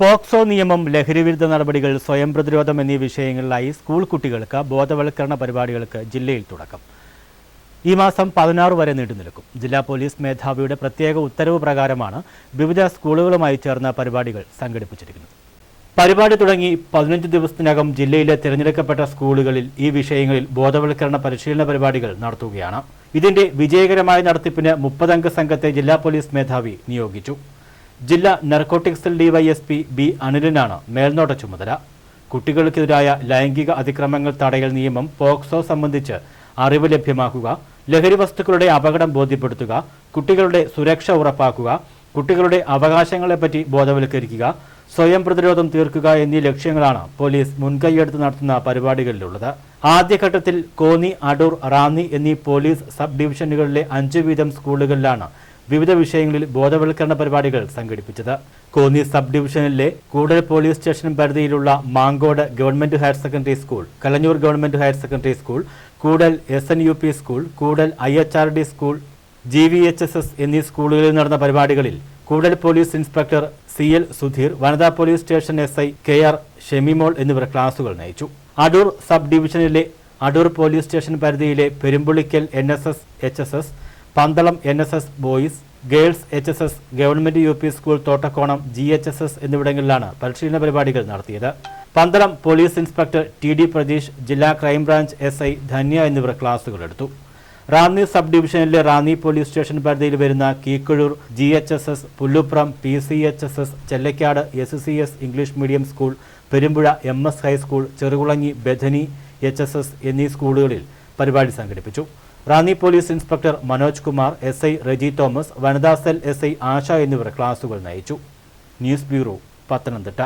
POCSO നിയമം ലഹരിവിരുദ്ധ നടപടികൾ സ്വയം പ്രതിരോധം എന്നീ വിഷയങ്ങളിലായി സ്കൂൾ കുട്ടികൾക്ക് ബോധവൽക്കരണ പരിപാടികൾക്ക് ജില്ലയിൽ തുടക്കം. ഈ മാസം പതിനാറ് വരെ നീണ്ടുനിൽക്കും ജില്ലാ പോലീസ് മേധാവിയുടെ പ്രത്യേക ഉത്തരവ് പ്രകാരമാണ് വിവിധ സ്കൂളുകളുമായി ചേർന്ന പരിപാടികൾ സംഘടിപ്പിച്ചിരിക്കുന്നത്. പരിപാടി തുടങ്ങി പതിനഞ്ച് ദിവസത്തിനകം ജില്ലയിലെ തിരഞ്ഞെടുക്കപ്പെട്ട സ്കൂളുകളിൽ ഈ വിഷയങ്ങളിൽ ബോധവൽക്കരണ പരിശീലന പരിപാടികൾ നടത്തുകയാണ്. ഇതിന്റെ വിജയകരമായ നടത്തിപ്പിന് മുപ്പതംഗ സംഘത്തെ ജില്ലാ പോലീസ് മേധാവി നിയോഗിച്ചു. ജില്ലാ നർക്കോട്ടിക് സെൽ ഡിവൈഎസ്പി ബി അനിലിനാണ് മേൽനോട്ട ചുമതല. കുട്ടികൾക്കെതിരായ ലൈംഗിക അതിക്രമങ്ങൾ തടയൽ നിയമം പോക്സോ സംബന്ധിച്ച് അറിവ് ലഭ്യമാക്കുക ലഹരി വസ്തുക്കളുടെ അപകടം ബോധ്യപ്പെടുത്തുക കുട്ടികളുടെ സുരക്ഷ ഉറപ്പാക്കുക കുട്ടികളുടെ അവകാശങ്ങളെപ്പറ്റി ബോധവൽക്കരിക്കുക സ്വയം പ്രതിരോധം തീർക്കുക എന്നീ ലക്ഷ്യങ്ങളാണ് പോലീസ് മുൻകൈയെടുത്ത് നടത്തുന്ന പരിപാടികളിലുള്ളത്. ആദ്യഘട്ടത്തിൽ കോന്നി അടൂർ റാന്നി എന്നീ പോലീസ് സബ് ഡിവിഷനുകളിലെ അഞ്ച് വീതം സ്കൂളുകളിലാണ് വിവിധ വിഷയങ്ങളിൽ ബോധവൽക്കരണ പരിപാടികൾ സംഘടിപ്പിച്ചത്. കോന്നി സബ് ഡിവിഷനിലെ കൂടൽ പോലീസ് സ്റ്റേഷൻ പരിധിയിലുള്ള Mankode government higher secondary school Kalanjoor government higher secondary school Koodal S N U P school Koodal I H R D school G V H S S എന്നീ സ്കൂളുകളിൽ നടന്ന പരിപാടികളിൽ Koodal police inspector C L Sudheer വനിതാ police station S I K R Shemimol എന്നിവർ ക്ലാസുകൾ നയിച്ചു. Adoor sub ഡിവിഷനിലെ Adoor police station പരിധിയിലെ Perumpulickal N S S H S S Pandalam N S S boys girls H S S government U P school Thottakkonam G H S S എന്നിവിടങ്ങളിലാണ് പരിശീലന പരിപാടികൾ നടത്തിയത്. Pandalam police inspector T D Pratheesh ജില്ലാ crime branch S I Dhanya എന്നിവർ ക്ലാസുകൾ എടുത്തു. Ranni sub ഡിവിഷനിലെ Ranni police station പരിധിയിൽ വരുന്ന Keekozhoor G H S S Pullupram P C H S S Chellakkad S C S English medium school Perumpuzha M S high school Cherukulanji Bethany H S S എന്നീ സ്കൂളുകളിൽ പരിപാടി സംഘടിപ്പിച്ചു. Ranni police inspector Manoj Kumar S I Reji Thomas വനിതാ cell S I Asha എന്നിവർ ക്ലാസുകൾ നയിച്ചു. News bureau Pathanamthitta.